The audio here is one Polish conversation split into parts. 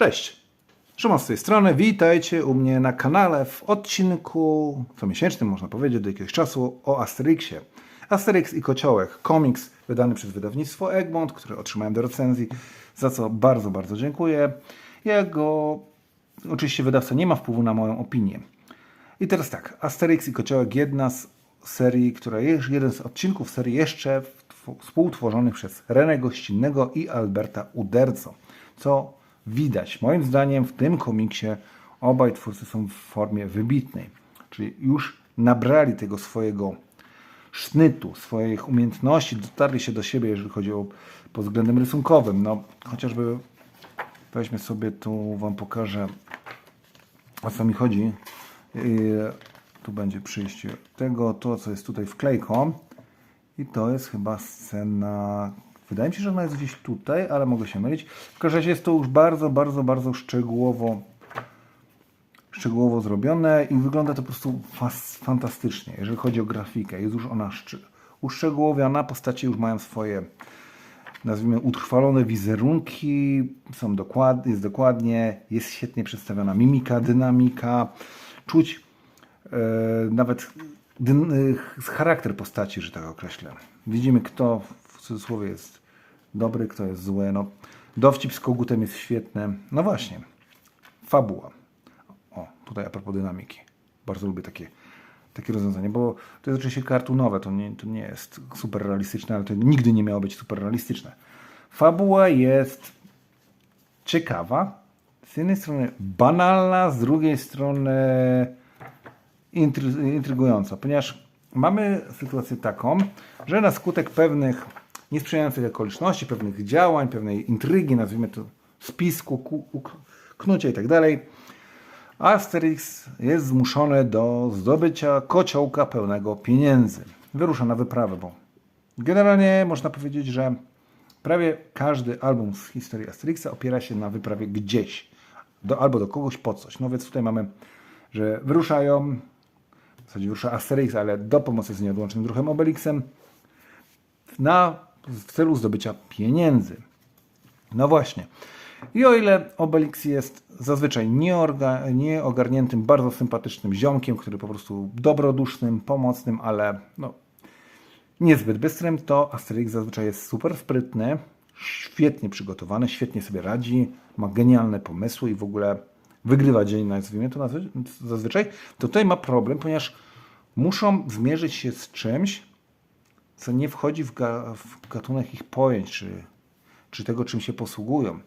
Cześć! Szymon z tej strony, witajcie u mnie na kanale w odcinku comiesięcznym, można powiedzieć, do jakiegoś czasu o Asterixie. Asterix i Kociołek, komiks wydany przez wydawnictwo Egmont, który otrzymałem do recenzji, za co bardzo, bardzo dziękuję. Jego, oczywiście wydawca nie ma wpływu na moją opinię. I teraz tak, Asterix i Kociołek, jedna z serii, która jest, jeden z odcinków serii jeszcze współtworzonych przez Renę Gościnnego i Alberta Uderco, co widać. Moim zdaniem w tym komiksie obaj twórcy są w formie wybitnej, czyli już nabrali tego swojego sznytu, swoich umiejętności, dotarli się do siebie, jeżeli chodzi o pod względem rysunkowym. No, chociażby weźmy sobie tu, wam pokażę o co mi chodzi. Tu będzie przyjście tego, to co jest tutaj wklejką. I to jest chyba scena. Wydaje mi się, że ona jest gdzieś tutaj, ale mogę się mylić. W każdym razie jest to już bardzo, bardzo, bardzo szczegółowo, szczegółowo zrobione i wygląda to po prostu fantastycznie, jeżeli chodzi o grafikę. Jest już ona uszczegółowiona, postacie już mają swoje nazwijmy utrwalone wizerunki, są dokład, jest dokładnie, jest świetnie przedstawiona mimika, dynamika, czuć e, nawet charakter postaci, że tak określę. Widzimy kto w cudzysłowie jest dobry, kto jest zły. No, dowcip z kogutem jest świetny. No właśnie, fabuła. O, tutaj a propos dynamiki. Bardzo lubię takie, takie rozwiązanie, bo to jest oczywiście kartunowe, to nie, to nie jest super realistyczne, ale to nigdy nie miało być super realistyczne. Fabuła jest ciekawa, z jednej strony banalna, z drugiej strony intrygująca, ponieważ mamy sytuację taką, że na skutek pewnych niesprzyjających okoliczności, pewnych działań, pewnej intrygi, nazwijmy to spisku, knucia i tak dalej, Asterix jest zmuszony do zdobycia kociołka pełnego pieniędzy. Wyrusza na wyprawę, bo generalnie można powiedzieć, że prawie każdy album z historii Asterixa opiera się na wyprawie gdzieś, do, albo do kogoś po coś. No więc tutaj mamy, że wyruszają, w zasadzie wyrusza Asterix, ale do pomocy z nieodłącznym druhem Obelixem, na, w celu zdobycia pieniędzy. No właśnie. I o ile Obelix jest zazwyczaj nieorga, nieogarniętym, bardzo sympatycznym ziomkiem, który po prostu dobrodusznym, pomocnym, ale no, niezbyt bystrym, to Asterix zazwyczaj jest super sprytny, świetnie przygotowany, świetnie sobie radzi, ma genialne pomysły i w ogóle wygrywa dzień, nazwijmy to zazwyczaj. To tutaj ma problem, ponieważ muszą zmierzyć się z czymś, co nie wchodzi w, ga, w gatunek ich pojęć, czy, czy tego, czym się posługują.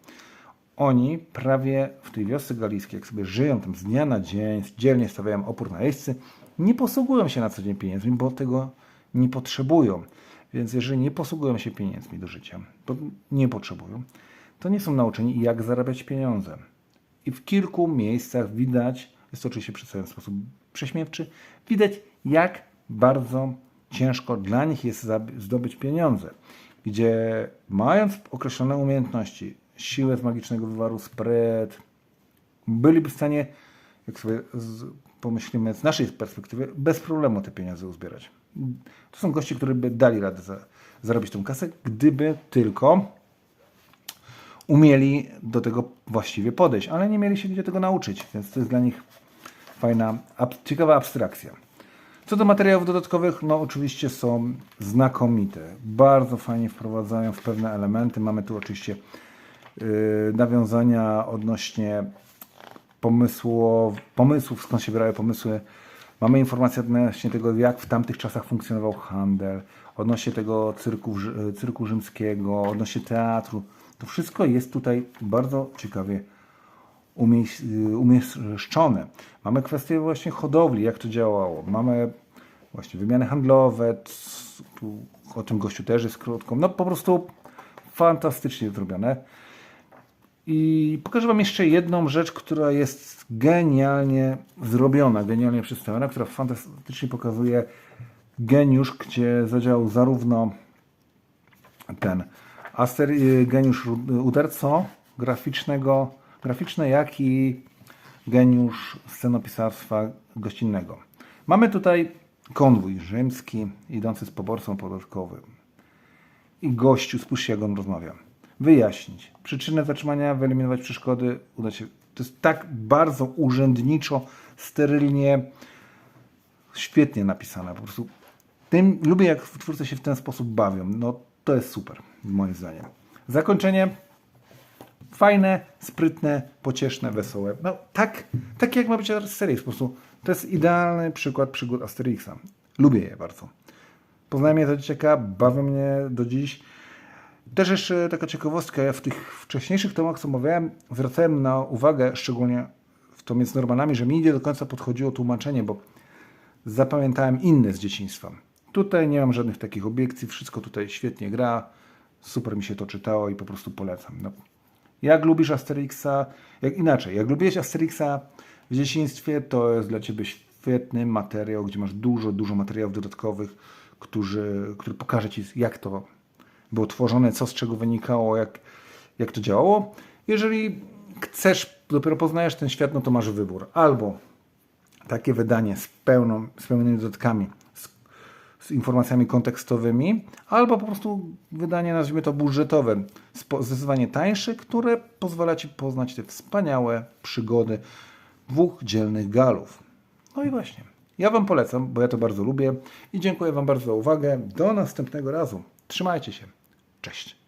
Oni prawie w tej wiosce galijskiej, jak sobie żyją tam z dnia na dzień, dzielnie stawiają opór na jeźdźcy, nie posługują się na co dzień pieniędzmi, bo tego nie potrzebują. Więc jeżeli nie posługują się pieniędzmi do życia, bo nie potrzebują, to nie są nauczeni jak zarabiać pieniądze. I w kilku miejscach widać, jest to oczywiście przedstawione w sposób prześmiewczy, widać jak bardzo ciężko dla nich jest zdobyć pieniądze. Gdzie mając określone umiejętności, siłę z magicznego wywaru, spryt, byliby w stanie, jak sobie z, pomyślimy z naszej perspektywy, bez problemu te pieniądze uzbierać. To są goście, którzy by dali radę za, zarobić tą kasę, gdyby tylko umieli do tego właściwie podejść, ale nie mieli się gdzie tego nauczyć, więc to jest dla nich fajna, ab, ciekawa abstrakcja. Co do materiałów dodatkowych, no oczywiście są znakomite. Bardzo fajnie wprowadzają w pewne elementy. Mamy tu oczywiście yy, nawiązania odnośnie pomysłu, pomysłów, skąd się biorą pomysły. Mamy informacje odnośnie tego, jak w tamtych czasach funkcjonował handel, odnośnie tego cyrku, rzy- cyrku rzymskiego, odnośnie teatru. To wszystko jest tutaj bardzo ciekawie y, umieszczone. Mamy kwestię właśnie hodowli, jak to działało. Mamy właśnie wymiany handlowe, o tym gościu też jest krótko. No po prostu fantastycznie zrobione. I pokażę Wam jeszcze jedną rzecz, która jest genialnie zrobiona, genialnie przedstawiona, która fantastycznie pokazuje geniusz, gdzie zadziałał zarówno ten Aster, y, geniusz Uderco graficznego, graficzny, jak i geniusz scenopisarstwa gościnnego. Mamy tutaj konwój rzymski idący z poborcą podatkowym. I gościu, spójrzcie jak on rozmawia. wyjaśnić przyczynę zatrzymania, wyeliminować przeszkody, się. To jest tak bardzo urzędniczo, sterylnie, świetnie napisane. Po prostu tym, lubię, jak twórcy się w ten sposób bawią. No, to jest super, moim zdaniem. Zakończenie fajne, sprytne, pocieszne, wesołe. No tak, tak jak ma być Asterix. Po prostu to jest idealny przykład przygód Asterixa. Lubię je bardzo. Poznałem je za dzieciaka, bawią mnie do dziś. Też jeszcze taka ciekawostka, ja w tych wcześniejszych tomach, co omawiałem, zwracałem na uwagę, szczególnie w tomie z Normanami, że mi nie do końca podchodziło tłumaczenie, bo zapamiętałem inne z dzieciństwa. Tutaj nie mam żadnych takich obiekcji, wszystko tutaj świetnie gra, super mi się to czytało i po prostu polecam. No. Jak lubisz Asterixa, jak inaczej, jak lubiłeś Asterixa w dzieciństwie, to jest dla Ciebie świetny materiał, gdzie masz dużo, dużo materiałów dodatkowych, którzy, który pokaże Ci, jak to było tworzone, co z czego wynikało, jak, jak to działało. Jeżeli chcesz, dopiero poznajesz ten świat, no to masz wybór. Albo takie wydanie z, pełną, z pełnymi dodatkami, z, informacjami kontekstowymi, albo po prostu wydanie, nazwijmy to budżetowe, zdecydowanie tańsze, które pozwala Ci poznać te wspaniałe przygody dwóch dzielnych galów. No i właśnie. Ja Wam polecam, bo ja to bardzo lubię i dziękuję Wam bardzo za uwagę. Do następnego razu. Trzymajcie się. Cześć.